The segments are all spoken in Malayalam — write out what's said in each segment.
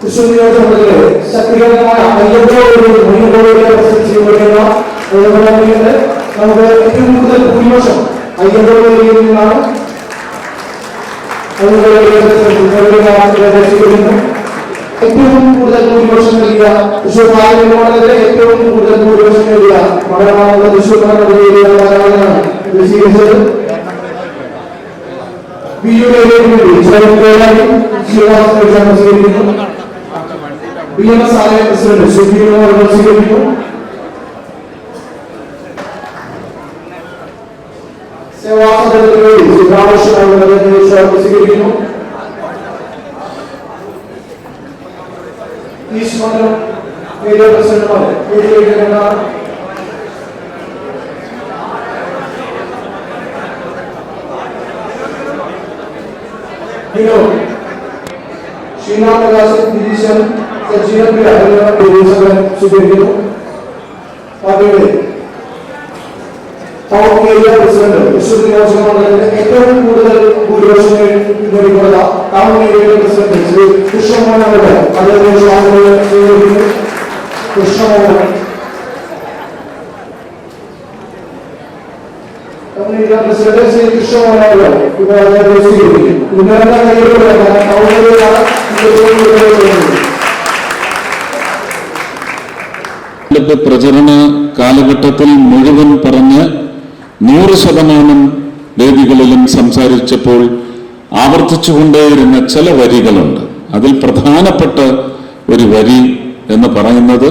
തൃശ്ശൂർ നിയോജകമണ്ഡലത്തിലെ ശക്തികരമായ അയ്യന്തോടുകൂടി മുന്നോട്ടുള്ള ചെയ്യുന്ന അതുപോലെ നമുക്ക് ഏറ്റവും കൂടുതൽ ഭൂരിപക്ഷം അയ്യന്തോടുകൂടിയിൽ നിന്നാണ്. ഏറ്റവും കൂടുതൽ ഭൂരിപക്ഷം നൽകിയ തൃശ്ശൂർ പാർലമെന്റ് ഏറ്റവും കൂടുതൽ ഭൂരിപക്ഷം നൽകിയ മണ്ഡലമാകുന്ന തൃശ്ശൂർ മണ്ഡലത്തിലെ ഇത് സ്വീകരിച്ചത് ബി യു ശ്രീനിവാസൻ സ്വീകരിക്കുന്നു We have a Salaya President, so we know our security सेवा सदन के लिए सुधार शुरू करने के लिए शोध किसी के लिए इस मंडल मेरे प्रसन्न पर मेरे लिए करना हेलो श्रीनाथ राजन डिवीज़न അഹല്യ ദിവസങ്ങൾ സ്വീകരിക്കുന്നു പാർട്ടിയുടെ ടൗൺ ഏരിയ പ്രസിഡന്റ് തൃശ്ശൂർ നിയോജക മണ്ഡലത്തിന്റെ ഏറ്റവും കൂടുതൽ ഭൂരിപക്ഷം നേടിക്കൊടുത്ത ടൗൺ ഏരിയയുടെ പ്രസിഡന്റ് ശ്രീ കൃഷ്ണമോഹൻ അവരുടെ അദ്ദേഹത്തെ സ്വാഗതം സ്വീകരിക്കുന്നു Krishnamohan town area president Shri Krishnamohan അവർ ഇപ്പോൾ അദ്ദേഹത്തെ സ്വീകരിക്കുന്നു ഇന്നലെ കയ്യിലൂടെ ടൗൺ ഏരിയയിലാണ് തെരഞ്ഞെടുപ്പ് പ്രചരണ കാലഘട്ടത്തിൽ മുഴുവൻ പറഞ്ഞ് നൂറ് ശതമാനം വേദികളിലും സംസാരിച്ചപ്പോൾ ആവർത്തിച്ചുകൊണ്ടേയിരുന്ന ചില വരികളുണ്ട്. അതിൽ പ്രധാനപ്പെട്ട ഒരു വരി എന്ന് പറയുന്നത്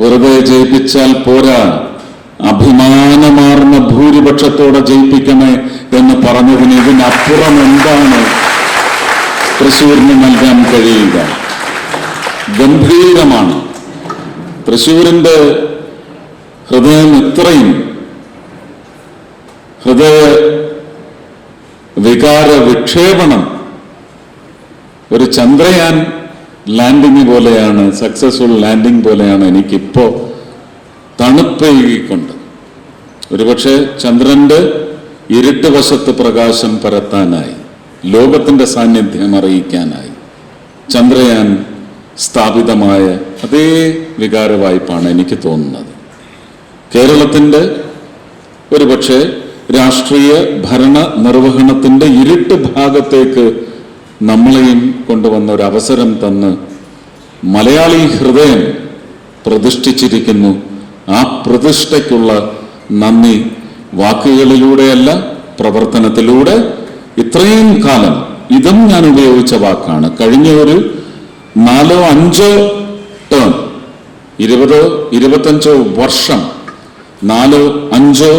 വെറുതെ ജയിപ്പിച്ചാൽ പോരാ അഭിമാനമാർന്ന ഭൂരിപക്ഷത്തോടെ ജയിപ്പിക്കണേ എന്ന് പറഞ്ഞതിന് ഇതിനപ്പുറം എന്താണ് തൃശ്ശൂരിന് നൽകാൻ കഴിയുക? ഗംഭീരമാണ്. തൃശ്ശൂരിന്റെ ഹൃദയം ഇത്രയും ഹൃദയ വികാര വിക്ഷേപണം ഒരു ചന്ദ്രയാൻ ലാൻഡിങ് പോലെയാണ് സക്സസ്ഫുൾ ലാൻഡിങ് പോലെയാണ് എനിക്കിപ്പോ തണുപ്പേകിക്കൊണ്ട്. ഒരുപക്ഷെ ചന്ദ്രന്റെ ഇരുട്ട് വശത്ത് പ്രകാശം പരത്താനായി ലോകത്തിന്റെ സാന്നിധ്യം അറിയിക്കാനായി ചന്ദ്രയാൻ സ്ഥാപിതമായ അതേ വികാര വായ്പാണ് എനിക്ക് തോന്നുന്നത്. കേരളത്തിന്റെ ഒരുപക്ഷെ രാഷ്ട്രീയ ഭരണ നിർവഹണത്തിന്റെ ഇരുട്ട് ഭാഗത്തേക്ക് നമ്മളെയും കൊണ്ടുവന്ന ഒരു അവസരം തന്ന് മലയാളി ഹൃദയം പ്രതിഷ്ഠിച്ചിരിക്കുന്നു. ആ പ്രതിഷ്ഠയ്ക്കുള്ള നന്ദി വാക്കുകളിലൂടെയല്ല പ്രവർത്തനത്തിലൂടെ. ഇത്രയും കാലം ഇതും ഞാൻ ഉപയോഗിച്ച വാക്കാണ്. കഴിഞ്ഞ ഒരു നാലോ അഞ്ചോ ടേം ഇരുപതോ ഇരുപത്തഞ്ചോ വർഷം. നാലോ അഞ്ചോ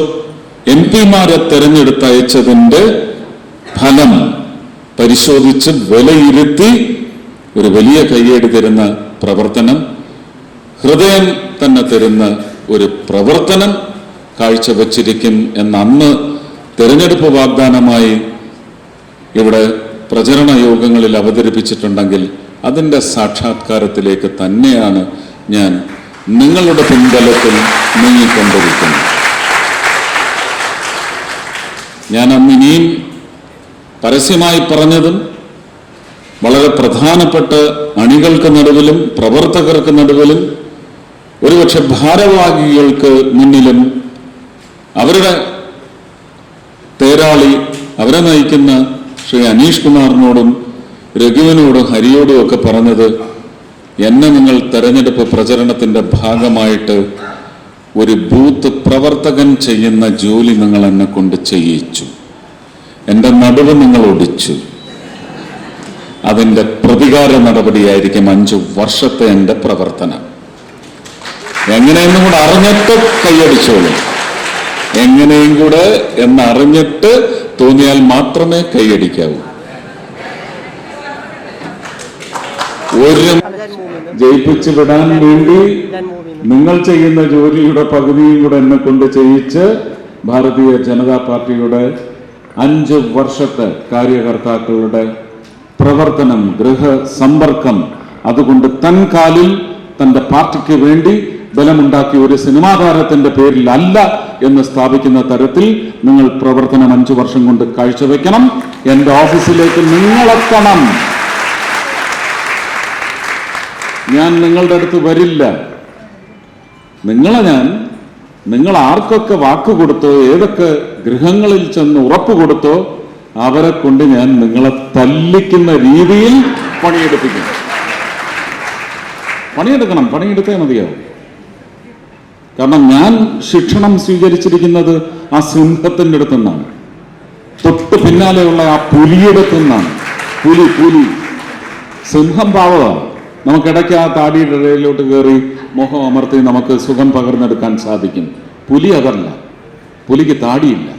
എം പിമാരെ തെരഞ്ഞെടുത്തയച്ചതിന്റെ ഫലം പരിശോധിച്ച് വിലയിരുത്തി ഒരു വലിയ കയ്യേടി തരുന്ന പ്രവർത്തനം ഹൃദയം തന്നെ തരുന്ന ഒരു പ്രവർത്തനം കാഴ്ചവെച്ചിരിക്കും എന്ന് അന്ന് തെരഞ്ഞെടുപ്പ് വാഗ്ദാനമായി ഇവിടെ പ്രചരണ യോഗങ്ങളിൽ അവതരിപ്പിച്ചിട്ടുണ്ടെങ്കിൽ അതിന്റെ സാക്ഷാത്കാരത്തിലേക്ക് തന്നെയാണ് ഞാൻ നിങ്ങളുടെ പിൻബലത്തിൽ നീങ്ങിക്കൊണ്ടിരിക്കുന്നത്. ഞാൻ അന്ന് ഇനിയും പരസ്യമായി പറഞ്ഞതും വളരെ പ്രധാനപ്പെട്ട അണികൾക്ക് നടുവിലും പ്രവർത്തകർക്ക് നടുവിലും ഒരുപക്ഷെ ഭാരവാഹികൾക്ക് മുന്നിലും അവരുടെ തേരാളി അവരെ നയിക്കുന്ന ശ്രീ അനീഷ് കുമാറിനോടും രഘുവിനോടും ഹരിയോടും ഒക്കെ പറഞ്ഞത് എന്നെ നിങ്ങൾ തെരഞ്ഞെടുപ്പ് പ്രചരണത്തിന്റെ ഭാഗമായിട്ട് ഒരു ബൂത്ത് പ്രവർത്തകൻ ചെയ്യുന്ന ജോലി നിങ്ങൾ എന്നെ കൊണ്ട് ചെയ്യിച്ചു. എന്റെ നടുവ് നിങ്ങൾ ഒടിച്ചു. അതിന്റെ പ്രതികാര നടപടിയായിരിക്കും അഞ്ചു വർഷത്തെ എന്റെ പ്രവർത്തനം. എങ്ങനെയെന്നും കൂടെ അറിഞ്ഞിട്ട് കൈയടിച്ചോളൂ. എങ്ങനെയും കൂടെ എന്നറിഞ്ഞിട്ട് തോന്നിയാൽ മാത്രമേ കൈയടിക്കാവൂ. ഒരു ജയിപ്പിച്ചു വിടാൻ വേണ്ടി നിങ്ങൾ ചെയ്യുന്ന ജോലിയുടെ പകുതിയും കൂടെ എന്നെ കൊണ്ട് ചെയ്യിച്ച് ഭാരതീയ ജനതാ പാർട്ടിയുടെ അഞ്ച് വർഷത്തെ കാര്യകർത്താക്കളുടെ പ്രവർത്തനം ഗൃഹസമ്പർക്കം അതുകൊണ്ട് തൻ കാലിൽ തന്റെ പാർട്ടിക്ക് വേണ്ടി ബലമുണ്ടാക്കിയ ഒരു സിനിമാ താരത്തിന്റെ പേരിൽ അല്ല എന്ന് സ്ഥാപിക്കുന്ന തരത്തിൽ നിങ്ങൾ പ്രവർത്തനം അഞ്ചു വർഷം കൊണ്ട് കാഴ്ചവെക്കണം. എന്റെ ഓഫീസിലേക്ക് നിങ്ങളെത്തണം. ഞാൻ നിങ്ങളുടെ അടുത്ത് വരില്ല. നിങ്ങളെ ഞാൻ നിങ്ങൾ ആർക്കൊക്കെ വാക്ക് കൊടുത്തോ ഏതൊക്കെ ഗൃഹങ്ങളിൽ ചെന്ന് ഉറപ്പ് കൊടുത്തോ അവരെ കൊണ്ട് ഞാൻ നിങ്ങളെ തല്ലിക്കുന്ന രീതിയിൽ പണിയെടുപ്പിക്കും. പണിയെടുക്കണം. പണിയെടുത്തേ മതിയാവും. കാരണം ഞാൻ ശിക്ഷണം സ്വീകരിച്ചിരിക്കുന്നത് ആ സിംഹത്തിന്റെ അടുത്തു നിന്നാണ്. തൊട്ട് പിന്നാലെയുള്ള ആ പുലിയുടെ നിന്നാണ്. പുലി പുലി. സിംഹം പാവമാണ്. നമുക്കിടയ്ക്ക് ആ താടിയുടെ ഇടയിലോട്ട് കയറി മുഖം അമർത്തി നമുക്ക് സുഖം പകർന്നെടുക്കാൻ സാധിക്കും. പുലി അതല്ല. പുലിക്ക് താടിയില്ല.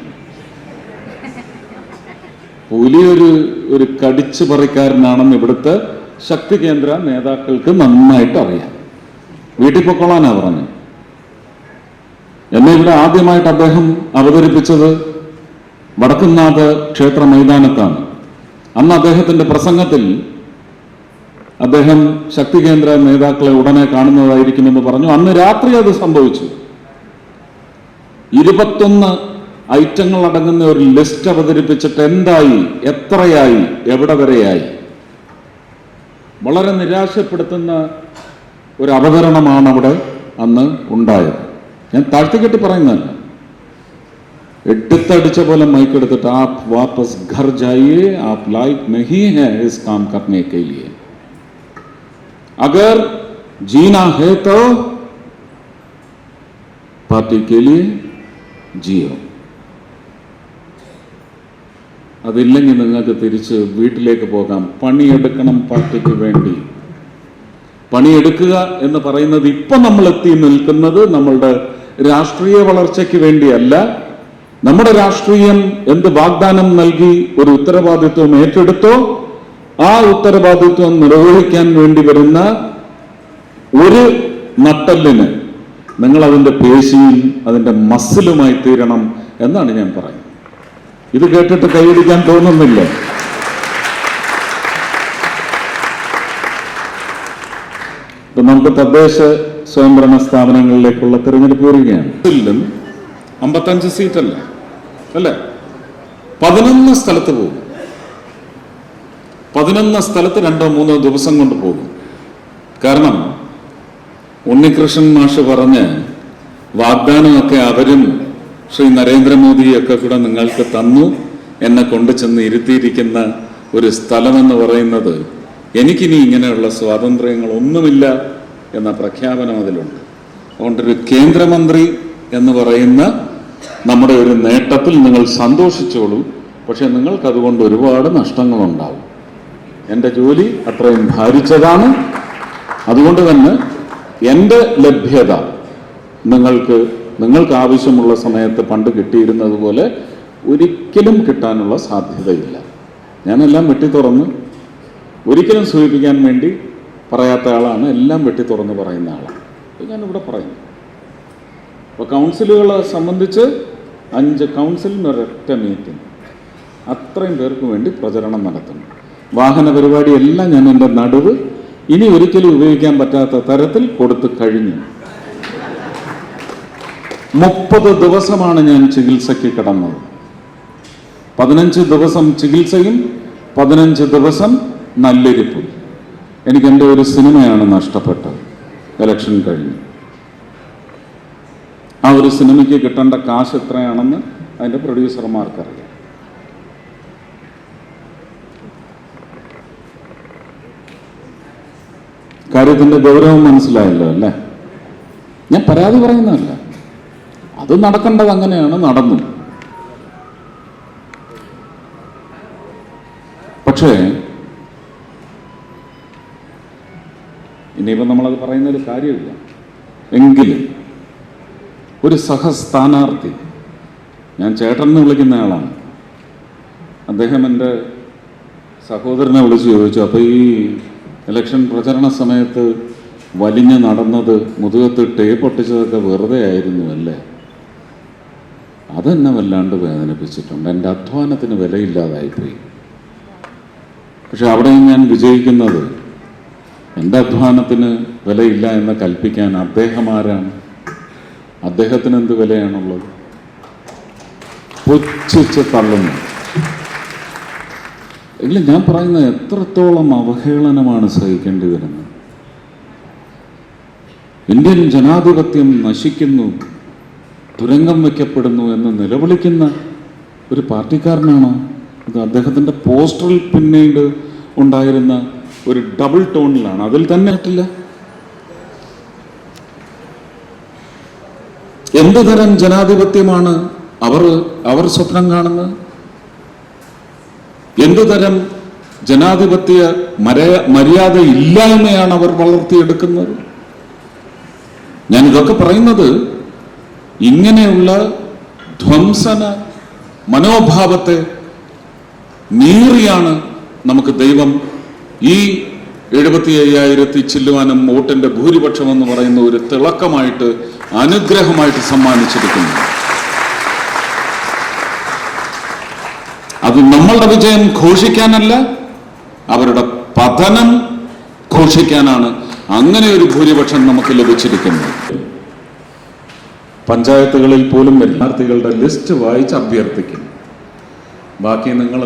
പുലി ഒരു ഒരു കടിച്ചു പറിക്കാരനാണെന്ന് ഇവിടുത്തെ ശക്തി കേന്ദ്ര നേതാക്കൾക്ക് നന്നായിട്ട് അറിയാം. വീട്ടിൽ പൊക്കോളാനാ പറഞ്ഞു. എന്നെ ഇവിടെ ആദ്യമായിട്ട് അദ്ദേഹം അവതരിപ്പിച്ചത് വടക്കുന്നാഥ് ക്ഷേത്ര മൈതാനത്താണ്. അന്ന് അദ്ദേഹത്തിന്റെ പ്രസംഗത്തിൽ അദ്ദേഹം ശക്തി കേന്ദ്ര നേതാക്കളെ ഉടനെ കാണുന്നതായിരിക്കുമെന്ന് പറഞ്ഞു. അന്ന് രാത്രി അത് സംഭവിച്ചു. ഇരുപത്തൊന്ന് ഐറ്റങ്ങൾ അടങ്ങുന്ന ഒരു ലിസ്റ്റ് അവതരിപ്പിച്ചിട്ട് എന്തായി എത്രയായി എവിടെ വരെയായി? വളരെ നിരാശപ്പെടുത്തുന്ന ഒരു അവതരണമാണ് അവിടെ അന്ന് ഉണ്ടായത്. ഞാൻ താഴ്ത്തിക്കെട്ടി പറയുന്നതല്ല. എടുത്തടിച്ച പോലെ മൈക്കെടുത്തിട്ട് ആപ് വാപ്പസ് ഘർ ജായി ആപ് ലൈഫ് നഹി ഹെ കാം കർണേ കെ अगर जीना है तो पार्टी के लिए जियो അതില്ലെങ്കിൽ നിങ്ങൾക്ക് തിരിച്ച് വീട്ടിലേക്ക് പോകാം പണിയെടുക്കണം പാർട്ടിക്ക് വേണ്ടി പണിയെടുക്കുക എന്ന് പറയുന്നത് ഇപ്പൊ നമ്മൾ എത്തി നിൽക്കുന്നത് നമ്മളുടെ രാഷ്ട്രീയ വളർച്ചയ്ക്ക് വേണ്ടിയല്ല നമ്മുടെ രാഷ്ട്രീയം എന്ത് വാഗ്ദാനം നൽകി ഒരു ഉത്തരവാദിത്വം ഏറ്റെടുത്തോ ആ ഉത്തരവാദിത്വം നിർവഹിക്കാൻ വേണ്ടി വരുന്ന ഒരു നട്ടലിന് നിങ്ങൾ അതിന്റെ പേശിയും അതിന്റെ മസിലുമായി തീരണം എന്നാണ് ഞാൻ പറയുന്നത്. ഇത് കേട്ടിട്ട് കൈയടിക്കാൻ തോന്നുന്നില്ല. ഇപ്പം നമുക്ക് തദ്ദേശ സ്വയംഭരണ സ്ഥാപനങ്ങളിലേക്കുള്ള തിരഞ്ഞെടുപ്പ് വരികയാണ്. അമ്പത്തഞ്ച് സീറ്റല്ല? അല്ലേ? പതിനൊന്ന് സ്ഥലത്ത് പോകും. പതിനൊന്ന് സ്ഥലത്ത് രണ്ടോ മൂന്നോ ദിവസം കൊണ്ട് പോകും. കാരണം ഉണ്ണികൃഷ്ണൻ മാഷ് പറഞ്ഞ് വാഗ്ദാനമൊക്കെ അവരും ശ്രീ നരേന്ദ്രമോദിയൊക്കെ കൂടെ നിങ്ങൾക്ക് തന്നു എന്നെ കൊണ്ടു ചെന്ന് ഇരുത്തിയിരിക്കുന്ന ഒരു സ്ഥലമെന്ന് പറയുന്നത് എനിക്കിനി ഇങ്ങനെയുള്ള സ്വാതന്ത്ര്യങ്ങൾ ഒന്നുമില്ല എന്ന പ്രഖ്യാപനം അതിലുണ്ട്. അതുകൊണ്ടൊരു കേന്ദ്രമന്ത്രി എന്ന് പറയുന്ന നമ്മുടെ ഒരു നേട്ടത്തിൽ നിങ്ങൾ സന്തോഷിച്ചോളൂ. പക്ഷെ നിങ്ങൾക്ക് അതുകൊണ്ട് ഒരുപാട് നഷ്ടങ്ങളുണ്ടാവും. എന്റെ ജോലി അത്രയും ഭാരിച്ചതാണ്. അതുകൊണ്ട് തന്നെ എന്റെ ലഭ്യത നിങ്ങൾക്ക് നിങ്ങൾക്ക് ആവശ്യമുള്ള സമയത്ത് പണ്ട് കിട്ടിയിരുന്നത് പോലെ ഒരിക്കലും കിട്ടാനുള്ള സാധ്യതയില്ല. ഞാനെല്ലാം വെട്ടി തുറന്ന് ഒരിക്കലും സൂചിപ്പിക്കാൻ വേണ്ടി പറയാത്ത ആളാണ് എല്ലാം വെട്ടി തുറന്ന് പറയുന്ന ആളാണ്. ഞാനിവിടെ പറയുന്നു. അപ്പോൾ കൗൺസിലുകളെ സംബന്ധിച്ച് അഞ്ച് കൗൺസിലിന് ഒരൊറ്റ മീറ്റിംഗ്. അത്രയും പേർക്ക് വേണ്ടി പ്രചരണം നടത്തുന്നു. വാഹന പരിപാടിയെല്ലാം ഞാൻ എന്റെ നടുവ് ഇനി ഒരിക്കലും ഉപയോഗിക്കാൻ പറ്റാത്ത തരത്തിൽ കൊടുത്തു കഴിഞ്ഞു. മുപ്പത് ദിവസമാണ് ഞാൻ ചികിത്സയ്ക്ക് കിടന്നത്. പതിനഞ്ച് ദിവസം ചികിത്സയും പതിനഞ്ച് ദിവസം നല്ലിരിപ്പും. എനിക്ക് എന്റെ ഒരു സിനിമയാണ് നഷ്ടപ്പെട്ടത്. ഇലക്ഷൻ കഴിഞ്ഞു. ആ ഒരു സിനിമയ്ക്ക് കിട്ടേണ്ട കാശ് എത്രയാണെന്ന് അതിന്റെ പ്രൊഡ്യൂസർമാർക്കറിയാം കാര്യത്തിന്റെ ഗൗരവം മനസ്സിലായല്ലോ അല്ലേ? ഞാൻ പരാതി പറയുന്നതല്ല. അത് നടക്കേണ്ടത് അങ്ങനെയാണ് നടന്നു. പക്ഷേ ഇനിയിപ്പോൾ നമ്മളത് പറയുന്നതിൽ കാര്യമില്ല. എങ്കിലും ഒരു സഹസ്ഥാനാർത്ഥി ഞാൻ ചേട്ടൻ എന്ന് വിളിക്കുന്ന ആളാണ്. അദ്ദേഹം എന്റെ സഹോദരനെ വിളിച്ച് ചോദിച്ചു അപ്പോൾ ഈ ഇലക്ഷൻ പ്രചരണ സമയത്ത് വലിഞ്ഞ് നടന്നത് മുതുകത്ത് ടേപ്പ് ഒട്ടിച്ചതൊക്കെ വെറുതെ ആയിരുന്നു അല്ലേ? അതെന്നെ വല്ലാണ്ട് വേദനിപ്പിച്ചിട്ടുണ്ട്. എന്റെ അധ്വാനത്തിന് വിലയില്ലാതായിപ്പോയി പക്ഷെ അവിടെയും ഞാൻ വിജയിക്കുന്നത് എന്റെ അധ്വാനത്തിന് വിലയില്ല എന്ന് കൽപ്പിക്കാൻ അദ്ദേഹം ആരാണ്? അദ്ദേഹത്തിന് എന്ത് വിലയാണുള്ളത്? പുച്ഛിച്ച് തള്ളുന്നു. എങ്കിലും ഞാൻ പറയുന്നത് എത്രത്തോളം അവഹേളനമാണ് സഹിക്കേണ്ടി വരുന്നത്. ഇന്ത്യൻ ജനാധിപത്യം നശിക്കുന്നു തുരങ്കം വയ്ക്കപ്പെടുന്നു എന്ന് നിലവിളിക്കുന്ന ഒരു പാർട്ടിക്കാരനാണോ? അത് അദ്ദേഹത്തിന്റെ പോസ്റ്ററിൽ പിന്നീട് ഉണ്ടായിരുന്ന ഒരു ഡബിൾ ടോണിലാണ്. അതിൽ തന്നെ പറ്റില്ല എന്ത് തരം ജനാധിപത്യമാണ് അവർ അവർ സ്വപ്നം കാണുന്നത്? എന്തു തരം ജനാധിപത്യ മര- മര്യാദ ഇല്ലായ്മയാണ് അവർ വളർത്തിയെടുക്കുന്നത്? ഞാൻ ഇതൊക്കെ പറയുന്നത് ഇങ്ങനെയുള്ള ധ്വംസന മനോഭാവത്തെ നീറിയാണ് നമുക്ക് ദൈവം ഈ എഴുപത്തി അയ്യായിരത്തി ചില്ലുവാനും വോട്ടിന്റെ ഭൂരിപക്ഷം എന്ന് പറയുന്ന ഒരു തിളക്കമായിട്ട് അനുഗ്രഹമായിട്ട് സമ്മാനിച്ചിരിക്കുന്നു അത് നമ്മളുടെ വിജയം ഘോഷിക്കാനല്ല അവരുടെ പതനം ഘോഷിക്കാനാണ് അങ്ങനെ ഒരു ഭൂരിപക്ഷം നമുക്ക് ലഭിച്ചിരിക്കുന്നത്. പഞ്ചായത്തുകളിൽ പോലും വിദ്യാർത്ഥികളുടെ ലിസ്റ്റ് വായിച്ച് അഭ്യർത്ഥിക്കും ബാക്കി നിങ്ങൾ